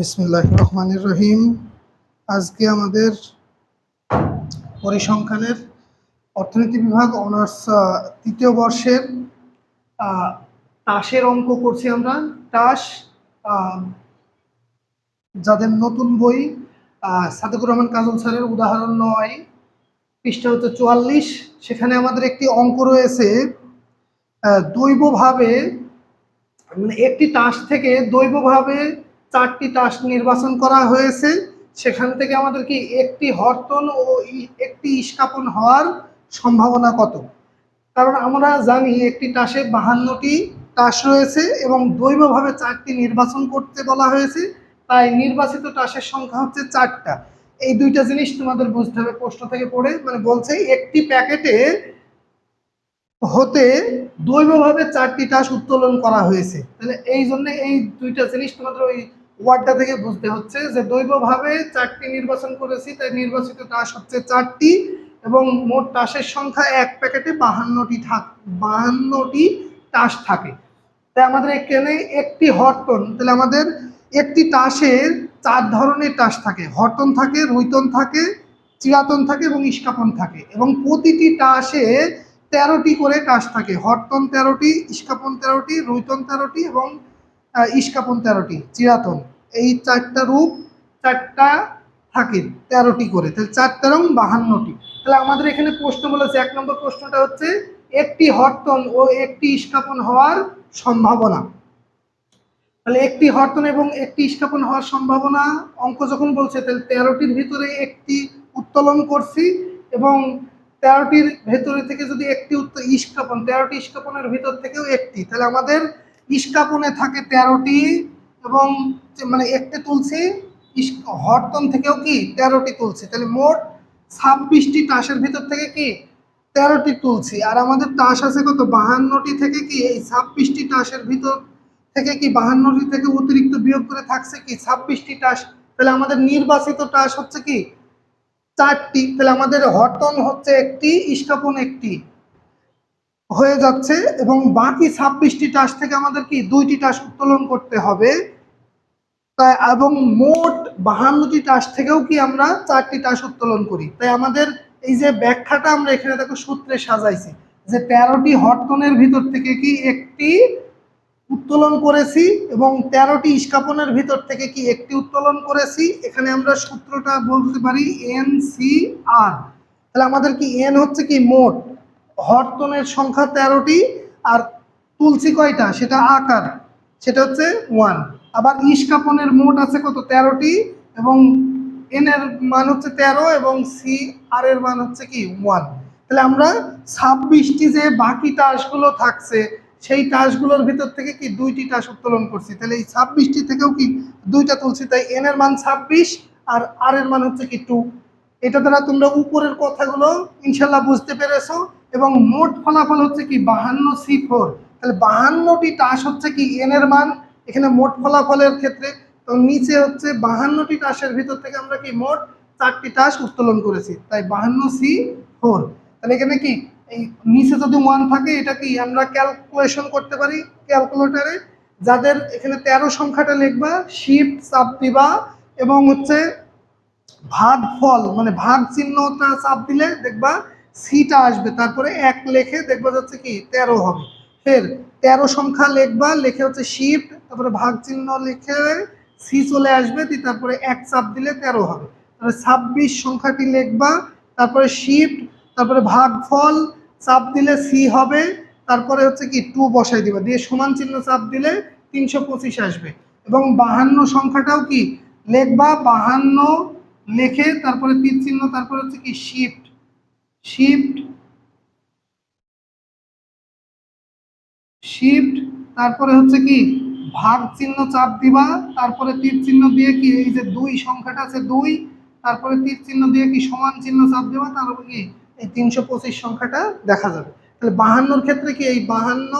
বিসমিল্লাহ রহমানির রহিম। আজকে আমাদের পরিসংখ্যানের অর্থনীতি বিভাগ অনার্স তৃতীয় বর্ষের তাসের অঙ্ক করছি আমরা। তাস যাদের নতুন বই সাদেকুর রহমান কাজল স্যারের উদাহরণ নয়, পৃষ্ঠা হচ্ছে চুয়াল্লিশ। সেখানে আমাদের একটি অঙ্ক রয়েছে দৈবভাবে মানে একটি টাস থেকে দৈবভাবে চারটি টাস নির্বাচন করা হয়েছে। সেখান থেকে আমাদের কি একটি হরতন ও একটি ইস্কাপন হওয়ার সম্ভাবনা কত? কারণ আমরা জানি একটি টাসে বাহান্নটি টাস রয়েছে এবং দৈবভাবে চারটি নির্বাচন করতে বলা হয়েছে। তাই নির্বাচিত টাসের সংখ্যা হচ্ছে চারটা। এই দুইটা জিনিস তোমাদের বুঝতে হবে, প্রশ্ন থেকে পড়ে। মানে বলছে একটি প্যাকেটে হতে দৈবভাবে চারটি টাস উত্তোলন করা হয়েছে। তাহলে এই জন্য এই দুইটা জিনিস তোমাদের ওই ওয়ার্ডটা থেকে বুঝতে হচ্ছে যে দৈবভাবে চারটি নির্বাচন করেছি, তাই নির্বাচিত টাস হচ্ছে চারটি এবং মোট টাসের সংখ্যা এক প্যাকেটে বাহান্নটি থাক, বাহান্নটি টাস থাকে। তাই আমাদের এখানে একটি হরতন, তাহলে আমাদের একটি টাসের চার ধরনের টাস থাকে। হরতন থাকে, রুইতন থাকে, চিরাতন থাকে এবং ইস্কাপন থাকে এবং প্রতিটি টাসে তেরোটি করে টাস থাকে। হরতন তেরোটি, ইস্কাপন তেরোটি, রুইতন তেরোটি এবং ইস্কাপন তেরোটি, চিরাতন। এই চারটা রূপ, চারটা থাকে তেরোটি করে। তাহলে চার তেরং বাহান্নটি। তাহলে আমাদের এখানে প্রশ্ন বলেছে এক নম্বর প্রশ্নটা হচ্ছে, একটি হরতন ও একটি স্থাপন হওয়ার সম্ভাবনা। তাহলে একটি হরতন এবং একটি স্থাপন হওয়ার সম্ভাবনা, অঙ্ক যখন বলছে, তাহলে তেরোটির ভিতরে একটি উত্তোলন করছি এবং তেরোটির ভেতরে থেকে যদি একটি ইস্কাপন তেরোটি ইস্কাপনের ভিতর থেকেও একটি। তাহলে আমাদের ইস্কাপনে থাকে তেরোটি এবং মানে একটি তুলছি ইস- হরতন থেকেও কি তেরোটি তুলছি তাহলে মোট ছাব্বিশটি টাসের ভিতর থেকে কি তেরোটি তুলছি আর আমাদের টাস আছে কত? বাহান্নটি থেকে কি এই ছাব্বিশটি টাসের ভিতর থেকে কি বাহান্নটি থেকে অতিরিক্ত বিয়োগ করে থাকছে কি ছাব্বিশটি টাস তাহলে আমাদের নির্বাচিত টাস হচ্ছে কি চারটি। তাহলে আমাদের হরতন হচ্ছে একটি ইস্কাপন একটি। হয়ে যাচ্ছে এবং বাকি ছাব্বিশটি টাস থেকে আমাদের কি দুইটি টাস উত্তোলন করতে হবে। তাই, এবং মোট বাহান্নটি টাস থেকেও কি আমরা চারটি টাস উত্তোলন করি? তাই আমাদের এই যে ব্যাখ্যাটা আমরা এখানে দেখো সূত্রে সাজাইছি, যে তেরোটি হরতনের ভিতর থেকে কি একটি উত্তোলন করেছি এবং তেরোটি ইস্কাপনের ভিতর থেকে কি একটি উত্তোলন করেছি। এখানে আমরা সূত্রটা বলতে পারি এন সি আর। তাহলে আমাদের কি এন হচ্ছে কি? মোট। হরতনের সংখ্যা তেরোটি আর তুলসী কয়টা? সেটা আকার। সেটা হচ্ছে ওয়ান আবার ইস্কাপনের মোট আছে কত? তেরোটি এবং এন এর মান হচ্ছে তেরো এবং সি আর এর মান হচ্ছে কি? ওয়ান তাহলে আমরা ছাব্বিশটি যে বাকি টাসগুলো থাকছে, সেই টাসগুলোর ভিতর থেকে কি দুইটি টাস উত্তোলন করছি? তাহলে এই ছাব্বিশটি থেকেও কি দুইটা তুলছি? তাই এন এর মান ছাব্বিশ আর আর এর মান হচ্ছে কি টু এটা দ্বারা তোমরা উপরের কথাগুলো ইনশাল্লাহ বুঝতে পেরেছ। এবং মোট ফলাফল হচ্ছে কি বাহান্ন সি ফোর। তাহলে বাহান্নটি টাস হচ্ছে কি এন এর মান, এখানে মোট ফলাফলের ক্ষেত্রে। তো নিচে হচ্ছে বাহান্নটি টাসের ভিতর থেকে আমরা কি মোট চারটি টাস উত্তোলন করেছি, তাই বাহান্ন সি ফোর। তাহলে এখানে কি এই নিচে যদি ওয়ান থাকে, এটা কি আমরা ক্যালকুলেশন করতে পারি ক্যালকুলেটারে যাদের এখানে তেরো সংখ্যাটা লিখবা শিফট চাপ দিবা এবং হচ্ছে ভাগ ফল মানে ভাগ চিহ্নটা চাপ দিলে দেখবা সিটা আসবে, তারপরে এক লেখে দেখবা যাচ্ছে কি তেরো হবে। ফের তেরো সংখ্যা লেখবা, লেখে হচ্ছে শিফট তারপরে ভাগ চিহ্ন লিখে সি চলে আসবে, দিয়ে তারপরে এক চাপ দিলে তেরো হবে। তারপরে ছাব্বিশ সংখ্যাটি লেখবা, তারপরে শিফট তারপরে ভাগ ফল চাপ দিলে সি হবে, তারপরে হচ্ছে কি টু বসাই দিবা। দিয়ে সমান চিহ্ন চাপ দিলে তিনশো পঁচিশ আসবে। এবং বাহান্ন সংখ্যাটাও কি? লেখবা, বাহান্ন লেখে তারপরে তীর চিহ্ন, তারপরে হচ্ছে কি শিফট শিফট শিফট তারপরে হচ্ছে কি? ভাগ চিহ্ন চাপ দিবা, তারপরে তীর চিহ্ন দিয়ে কি, এই যে দুই সংখ্যাটা আছে দুই, তারপরে তীর চিহ্ন দিয়ে কি সমান চিহ্ন চাপ দেবা তারপরে কি, এই তিনশো পঁচিশ সংখ্যাটা দেখা যাবে। তাহলে বাহান্নর ক্ষেত্রে কি, এই বাহান্ন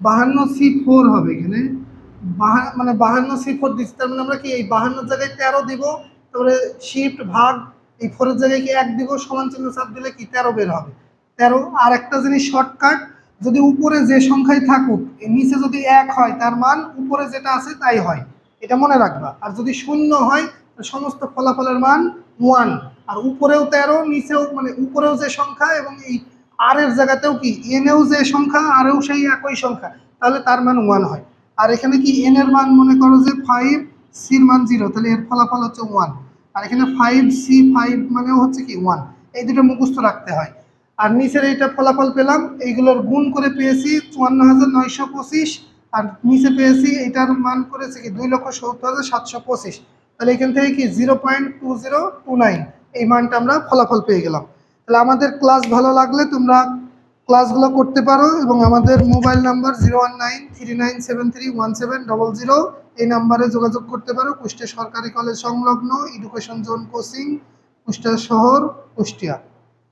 বাহান্ন সি ফোর হবে এখানে। মানে বাহান্ন সি ফোর দিচ্ছি, তার মানে আমরা কি, এই বাহান্নর জায়গায় তেরো দিব, তারপরে শিফট ভাগ এই ফোরের জায়গায় কি এক দিব সমান চিহ্ন চাপ দিলে কি তেরো বের হবে? তেরো, আর একটা জিনিস শর্টকাট যদি উপরে যে সংখ্যায় থাকুক নিচে যদি এক হয়, তার মান উপরে যেটা আছে তাই হয়। এটা মনে রাখবা। আর যদি শূন্য হয় সমস্ত ফলাফলের মান ওয়ান আর উপরেও তেরো, নিচেও মানে উপরেও যে সংখ্যা এবং এই আর এর জায়গাতেও কি এনেও যে সংখ্যা আরেও সেই একই সংখ্যা, তাহলে তার মান ওয়ান হয়। আর এখানে কি এন এর মান মনে করো যে ফাইভ সির মান জিরো তাহলে এর ফলাফল হচ্ছে ওয়ান আর এখানে ফাইভ সি ফাইভ মানেও হচ্ছে কি ওয়ান এই দুটো মুখস্থ রাখতে হয়। আর নিচের এইটা ফলাফল পেলাম। এইগুলোর গুণ করে পেয়েছি চুয়ান্ন হাজার নয়শো পঁচিশ। আর নিচে পেয়েছি এটার মান করেছে কি দুই লক্ষ সত্তর হাজার সাতশো পঁচিশ। তাহলে এখান থেকে কি zero point two zero two nine এই মানটা আমরা ফলাফল পেয়ে গেলাম। তাহলে আমাদের ক্লাস ভালো লাগলে তোমরা ক্লাসগুলো করতে পারো এবং আমাদের mobile number zero one nine three nine seven three one seven double zero. এই নাম্বারে যোগাযোগ করতে পারো। কুষ্টিয়া সরকারি কলেজ সংলগ্ন এডুকেশন জোন কোচিং কুষ্টিয়া শহর, কুষ্টিয়া।